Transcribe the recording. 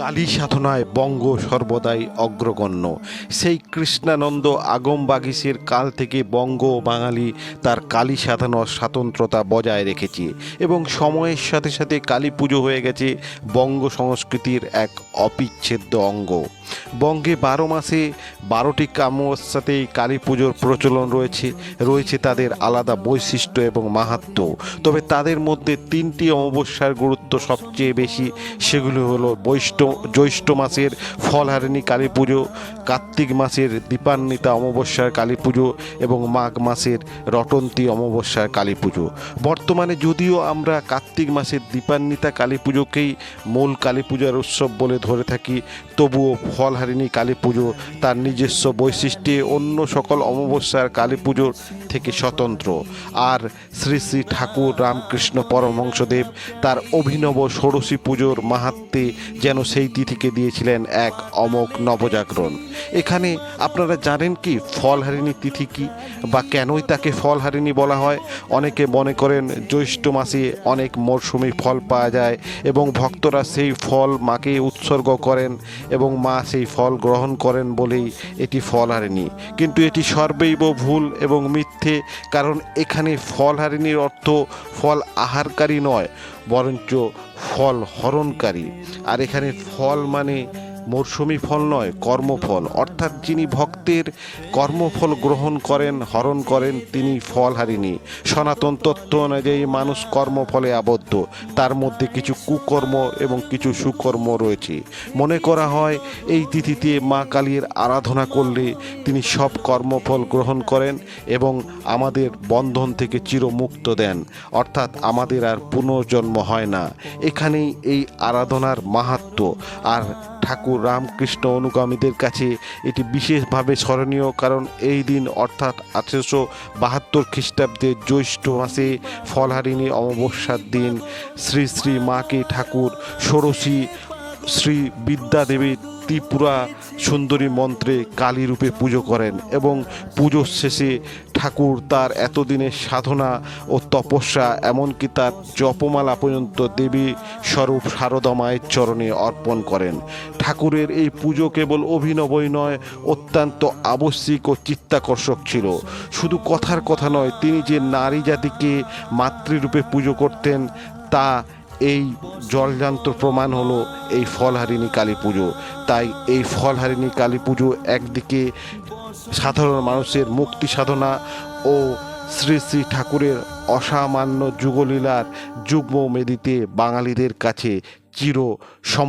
কালী সাধনায় বঙ্গ সর্বদাই অগ্রগণ্য। সেই কৃষ্ণানন্দ আগম বাগিসের কাল থেকে বঙ্গ বাঙালি তার কালী সাধনার স্বাতন্ত্রতা বজায় রেখেছে এবং সময়ের সাথে সাথে কালী পুজো হয়ে গেছে বঙ্গ সংস্কৃতির এক অবিচ্ছেদ্য অঙ্গ। বঙ্গে বারো মাসে বারোটি কামস্যাতেই কালী পুজোর প্রচলন রয়েছে রয়েছে তাদের আলাদা বৈশিষ্ট্য এবং মাহাত্ম্য তবে তাদের মধ্যে তিনটি অমাবস্যার গুরুত্ব সবচেয়ে বেশি, সেগুলি হলো বৈষ্ণ জ্যৈষ্ঠ মাসের ফলহারিণী কালী পুজো, কার্তিক মাসের দীপান্বিতা অমাবস্যার কালী পুজো এবং মাঘ মাসের রটন্তী অমাবস্যার কালী পুজো। বর্তমানে যদিও আমরা কার্তিক মাসের দীপান্বিতা কালী পুজোকেই মূল কালী পূজার উৎসব বলে ধরে থাকি, তবুও ফলহারিণী কালী পুজো তার নিজস্ব বৈশিষ্ট্যে অন্য সকল অমাবস্যার কালী পুজোর থেকে স্বতন্ত্র। আর শ্রী শ্রী ঠাকুর রামকৃষ্ণ পরমহংসদেব তার অভিনব ষোড়শী পুজোর মাহাত্মে যেন সেই তিথিকে দিয়েছিলেন এক অমোক নবজাগরণ। এখানে আপনারা জানেন কি ফলহারিণী তিথি কি বা কেনই তাকে ফলহারিণী বলা হয়? অনেকে মনে করেন জ্যৈষ্ঠ মাসে অনেক মরশুমি ফল পাওয়া যায় এবং ভক্তরা সেই ফল মাকে উৎসর্গ করেন এবং মা সেই ফল গ্রহণ করেন বলেই এটি ফল ফলহারিণী কিন্তু এটি সর্বৈব ভুল এবং মিথ্যে, কারণ এখানে ফল ফলহারিণীর অর্থ ফল আহারকারী নয়, বরঞ্চ ফল হরণকারী। আর এখানে ফল মানে মরশুমি ফল নয়, কর্মফল। অর্থাৎ যিনি ভক্তের কর্মফল গ্রহণ করেন, হরণ করেন, তিনি ফলহারিণী সনাতন তত্ত্ব অনুযায়ী মানুষ কর্মফলে আবদ্ধ। তার মধ্যে কিছু কুকর্ম এবং কিছু সুকর্ম রয়েছে। মনে করা হয়, এই তিথিতে মা কালীর আরাধনা করলে তিনি সব কর্মফল গ্রহণ করেন এবং আমাদের বন্ধন থেকে চিরমুক্ত দেন। অর্থাৎ আমাদের আর পুনর্জন্ম হয় না। এখানেই এই আরাধনার মাহাত্ম্য। আর ঠাকুর রামকৃষ্ণ অনুগামীদের কাছে এটি বিশেষভাবে স্মরণীয়, কারণ এই দিন অর্থাৎ আঠেরোশো বাহাত্তর খ্রিস্টাব্দের জ্যৈষ্ঠ মাসে ফলহারিণী অমাবস্যার দিন শ্রী শ্রী মাকে ঠাকুর ষোড়শী শ্রী বিদ্যাদেবী ত্রিপুরা সুন্দরী মন্ত্রে কালী রূপে পুজো করেন এবং পুজোর শেষে ঠাকুর তার এতদিনের সাধনা ও তপস্যা এমনকি তার জপমালা পর্যন্ত দেবী স্বরূপ শারদা মায়ের চরণে অর্পণ করেন। ঠাকুরের এই পুজো কেবল অভিনবই নয়, অত্যন্ত আবশ্যিক ও চিত্তাকর্ষক ছিল। শুধু কথার কথা নয়, তিনি যে নারী জাতিকে মাতৃরূপে পুজো করতেন তা এই জলজান্ত প্রমাণ হলো এই ফলহারিণী কালী পুজো। তাই এই ফলহারিণী কালী পুজো একদিকে সাধারণ মানুষের মুক্তি সাধনা ও শ্রী শ্রী ঠাকুরের অসামান্য যুগলীলার যুগ্ম মেদিতে বাঙালিদের কাছে চির সম